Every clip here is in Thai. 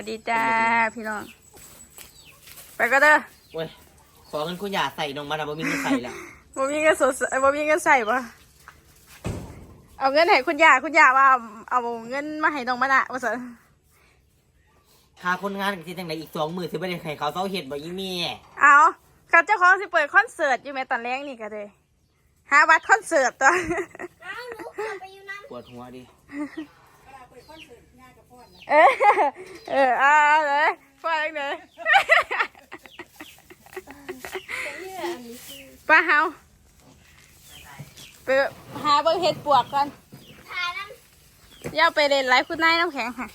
วัสดีจ้าพี่น้อง ไปก็เด้อโอ้ยขอเงินคุณอย่าใส่นงมาดามบ่มีเงินใส่แล้วบ่มีเงินสดบ่มีเงินใส่ปะเอาเงินให้คุณย่าคุณย่าว่า เอาเงินมาให้น้องมะนะว่าซั่นค่าคนงานกับที่จังไหนอีกสองมือสิบ่ได้ให้เขาเซาเฮ็ดบ่ยี่แม่เอากับเจ้าของสิเปิดคอนเสิร์ตอยู่แม่ตอนแรกนี่ก็เลยหาบัตรคอนเสิร์ตตัวอ้าวหนูเกือบไปอยู่น้ำปวดหัวดิ เออเออเอาเลยฟังเลยป้าเฮาไปหาเบิ่งเห็ดปวกก่อนถ่ายน้อย่าไปเล่นไลฟ์คุณนายน้ำแข็งค่ะ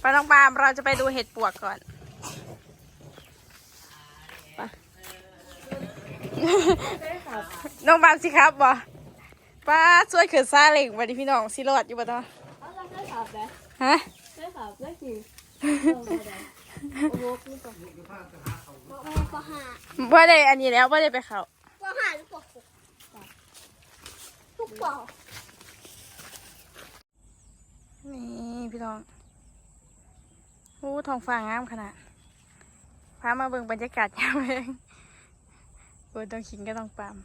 ไปน้องปาล์มเราจะไปดูเห็ดปวกก่อนไปน้องปาล์มสิครับบ่ป้าช่วยเขินซาเล็งวันนี้พี่น้องสิรอดอยู่บ่เนาะำเอาเราได้ขับเลยฮะได้ขับได้กี่โอ้โหนี่ก่อนโอ้ปหาบ่ได้อันนี้แล้วบ่ได้ไปเขาปหาหรือปหกทุกปอนี่พี่น้องโอ้ท้องฟ้างามขนาดพามาเบิ่งบรรยากาศยามเองโอ้ยต้องขิงก็ต้องปาม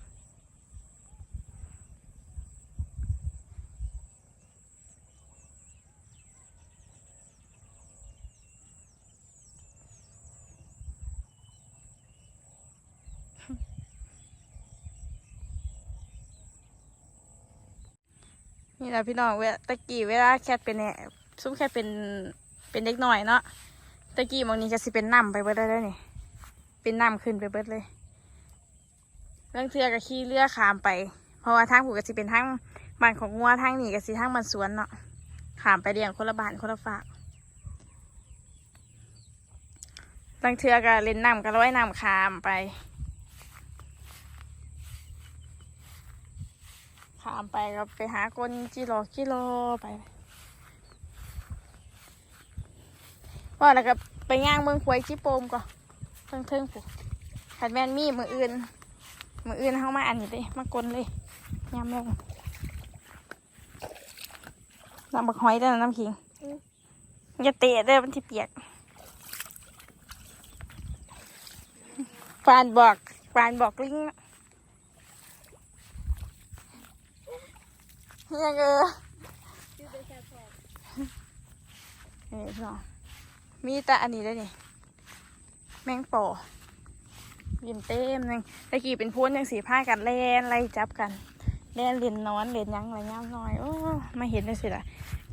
นี่แหละพี่น้องเวลาตะกี้เวลาแคทเป็นเนี่ยซุ้มแคทเป็นเป็นเด็กหน่อยเนาะตะกี้บางนี้ก็สิเป็นน้ำไปเบิดได้เลยนี่เป็นน้ำขึ้นไปเบิดเลยเรื่องเทือกับขี่เรือขามไป เพราะว่าทางผูกก็สิเป็นทางบ้านของงัวทางนี้ก็สิทางบ้านสวนเนาะขามไปเรียงคนละบ้านคนละฝากลังเทือก็เล่นน้ำก็ร้อยน้ำขามไป ขามไปก็ไปหาคนจิโลกิโลไปว่าแล้วก็ไปย่างเมืองควยจิโปมก่อนเทิงเทิงปุ๊ขัดแมนมีมืออื่น มืออื่นเข้ามาอันนี้เลยมากลเลยย่างลงน้ำบักหอยด้วยนะน้ำขิงอย่าเตะเด้อมันที่เปียกฟานบอกฟานบอกลิงนะ ยังเอออยู่ในแค่พอนี่พี่น้องมีแต่อันนี้ได้นี่ แมงป่อยิมเต็มหนึงตะกี้เป็นพูนยังสีผ้ากันเล่นไล่จับกันเล่นเรียนนอนเรียนยังอะไรเงี้ยน้อยโอ้มาเห็นเลยสิล่ะ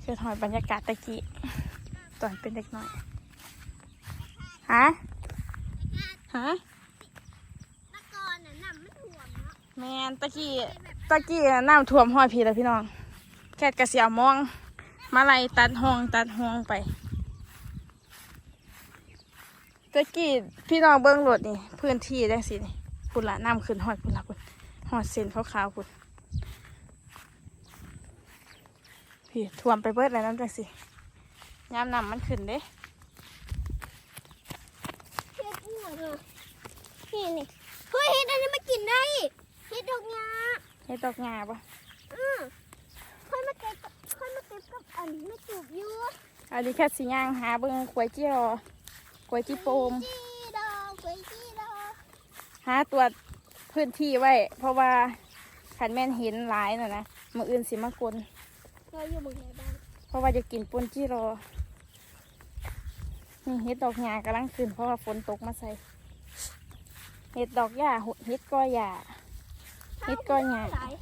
คือถอยบรรยากาศตะกี้ตอนเป็นเด็กน้อยฮะฮะกอนน่ะน้ำมันถ่วมเนาะ แมนตะกี้ตะกี้น้ำท่วมห้อยพีแล้วพี่น้อง แค่กระเสียวมอง มาไล่ตัดห้องตัดห้องไปตะกี้พี่น้องเบิ้งรถนี่ พื้นที่ได้สินี่พุ่นละน้ำขึ้นหอดพุ่นละพุ่นหอดเส้นขาวๆพุ่นพี่ท่วมไปเบิดแล้วน้ำจังสิยามน้ำมันขึ้นเด้เฮ็ดอ้วนเลยนี่นี่เฮ้ยเฮ็ดอันนี้มากินได้ เฮ็ดดอกยาให้ดอกงาปะอือค่อยมาเก็บกับค่อยมาเก็บกับอันไม่จูบอยู่อันนี้แค่สิย่างหาเบิ้งกล้วยเจียวกล้วยจีโปมจีดอกไปจีดอกหาตัวจพื้นที่ไว้ เพราะว่าขันแม่นเห็นหลายน่ะนะมืออื่นสิมากลเราอยู่เมืองไหนบ้างเพราะว่าจะกินปนจีรอนี่เห็ดดอกหญ้ากำลังขึ้นเพราะว่าฝนตกมาใส่เห็ดดอกหญ้าหุเห็ดก้อยหญ้า เฮ็ดก้อนหญ้าหลาย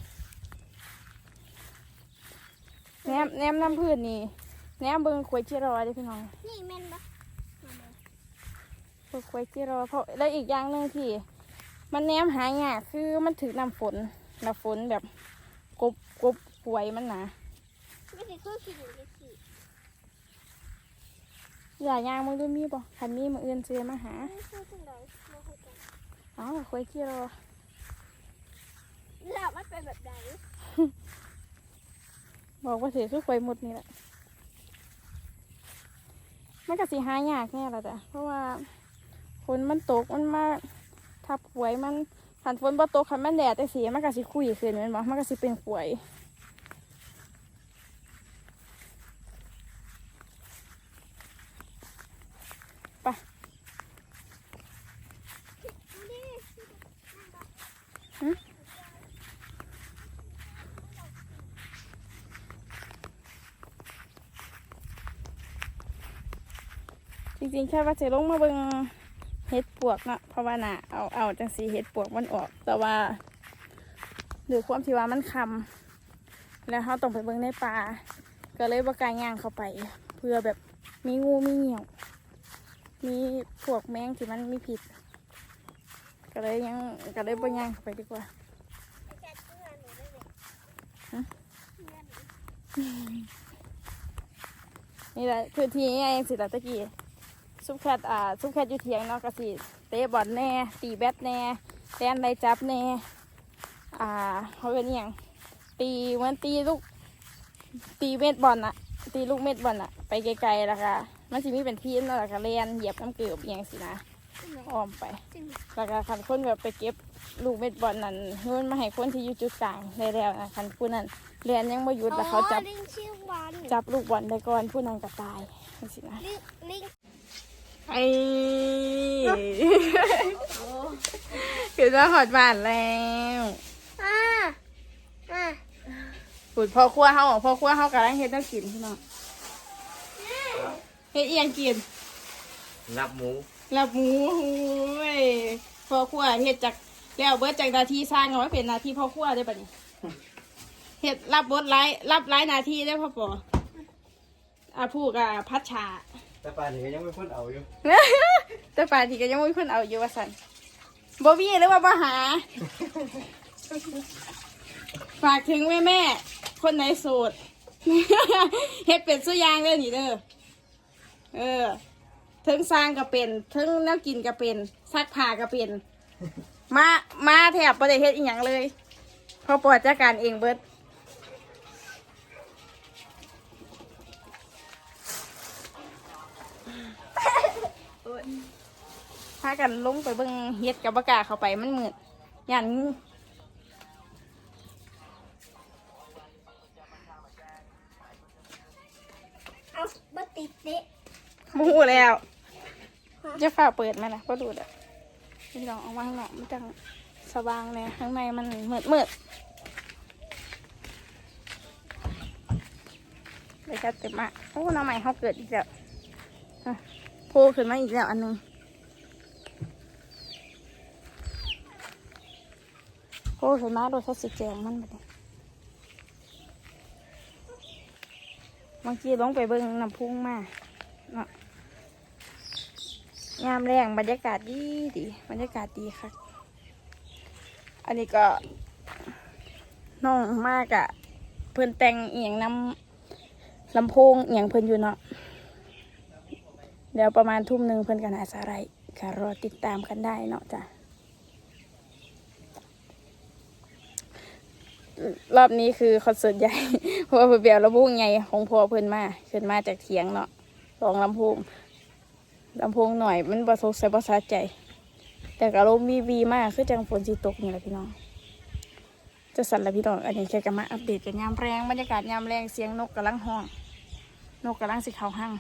แนมแนมน้ำพืชนี่แนมเบิ่งกล้วยจีรอเด้อพี่น้องนี่แม่นปะเบิ่งกล้วยจีรอเพราะแล้วอีกอย่างหนึ่งที่ มันแนมหายากคือมันถือน้ำฝนน้ำฝนแบบกบกบป่วยมันหนาไม่ใช่คือขี้หนูเลยสิอย่ายางมึงดูมีบ่คันมีมืออื่นเจอมาหาไม่ใช่จังไดมาคุยกันอ๋อคุยกี่รอ แบบใดบอกว่าเสียสุกไปหมดนี่แหละมันก็สีหายากแน่ละจ้ะเพราะว่าฝนมันตกมันมาทับหวยมันขันฝนบ่ตกขันมันแดดแต่สีมันก็สีคุยขึ้นแมันบอกมันก็สีเป็นหวย ไปหึ จริงๆแค่ว่าจะลงมาเบิ่งเห็ดปวกเนาะเพราะว่าน่ะเอาเอาจังสีเห็ดปวกมันออก แต่ว่าหรือความที่ว่ามันคำแล้วเขาต้องไปเบิ่งในป่าก็เลยบ่กลาย่างเข้าไป เพื่อแบบมีงูมีเหยี่ยวมีพวกแมงที่มันมีผิด ก็เลยยังก็เลยบ่ย่างเข้าไปดีกว่านี่แหละคือที่ง่ายๆสิละตะกี้ ซุปแคทอ่าซุปแคทอยู่เถียงเนาะก็สิเตะบอลแน่ ตีแบดแน่แตนไดจับแน่ อ่าเขาเป็นอหย่างตีเหมือนตีลูก ตีเม็ดบอลอะตีลูกเม็ดบอลอะไปไกลๆแล้วก็มันสิมีเป็นทีมแล้วก็เลียนเหยียบน้ำเกลืออหย่างสินะอ้อมไปแล้วก็คันคนแบบไปเก็บลูกเม็ดบอลนั่นโยนมาให้คนที่อยู่จุดกลางได้แล้วนะคันผู้นั้นเรียนยังไม่หยุดแล้วเขาจับอ๋อลิงชื่อวันจับลูกบอลได้ก่อนผู้นั้นก็ตายจังสินะลิงลิง ไอ้คือว่าหอดบ้านแล้วอ่าอ่าปุ๋ยพ่อครัวเฮาพ่อครัวเฮากำลังเฮ็ดน้ำกินพี่น้องเฮ็ดเอียงกินรับหมูลาบหมูโอ้ยพ่อครัวเฮ็ดจากแล้วเบิดจากนาทีสร้างเอาไว้เป็นนาทีพ่อครัวได้ปะนี่เฮ็ดรับบทไลายรับไลายนาทีได้พ่อปออาผู้กับพัชชา แต่ป่านนี้ก็ยังไม่พ้นเอาอยู่แต่ป่านที่ก็ยังไม่มีคนเอาอยู่ว่าสันบอบี้หรือว่าบ่หา ฝากถึงแม่แม่ๆคนไหนโสดเฮ็ดเป็นสุอยางเลยนี่เด้อเออถึงสร้างก็เป็นถึงแนวกินก็เป็นซักผ้าก็เป็น มา มาแถบประเดเฮ็ดอีหยังเลยเพอปวดจัดการเองเบิด พากันลงไปเบิ่งเฮ็ดกับบกล้าเข้าไปมันมืดย่านงูเอาบัติดเตะมูแล้วจะฝากเปิดไหมนะก็ดูดอะพี่ลองเอามาข้างนอกมันจังสว่างเลยข้างในมันมืดมืดเลยจะเต็มมากโอ้น้องใหม่เขาเกิดอีกแล้วอะ โผล่ขึ้นมาอีกแล้วอันหนึงโผล่ขึ้นมาโดยเขาสีแจงมันไปเลยบางทีลงไปเบิ่งน้ำพุงมาเนาะยามแรงบรรยากาศดีดีบรรยากาศดีค่ะ อันนี้ก็น้องมากอะเพิ่อนแต่งเอียงน้ำลำโพงเอียงเพิ่อนอยู่เนาะ เดี๋ยวประมาณทุ่มหนึ่งเพิ่อนกันอาสาไรค่ะรอติดตามกันได้เนาะจ้ะรอบนี้คือคอนเสิร์ตใหญ่เพราะว่าเพิ่นเบียวลำโพงใหญ่ของพ่อเพิ่อนมาขึ้นมาจากเถียงเนาะสองลำโพงลำโพงหน่อยมันประสบใส่ประสาใจ แต่ก็ลมวีวีมากคือจังฝนสีตกนี่แหละพี่น้อง จะสั่นละพี่น้องอันนี้แค่จะมาอัปเดตกันยามแรงบรรยากาศยามแรงเสียงนกกำลังห้อง นกกำลังสิเขาห้าง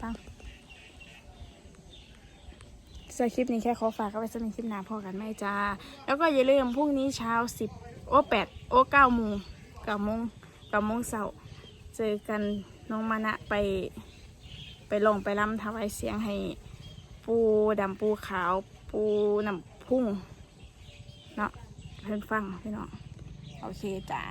ปังสำหรับคลิปนี้แค่ขอฝากเอาไว้สำหรับคลิปหน้าพอกันไหมจ้า แล้วก็อย่าลืมพรุ่งนี้เช้าสิบโอแปดโอเก้าโมงเก้าโมงเก้าโมงเสาร์เจอกันน้องมานะไป ไปลงไปลำถวายเสียงให้ ปูดำปูขาว ปูน้ำพุ่งเนาะเพื่อนฟังพี่น้องโอเคจ้า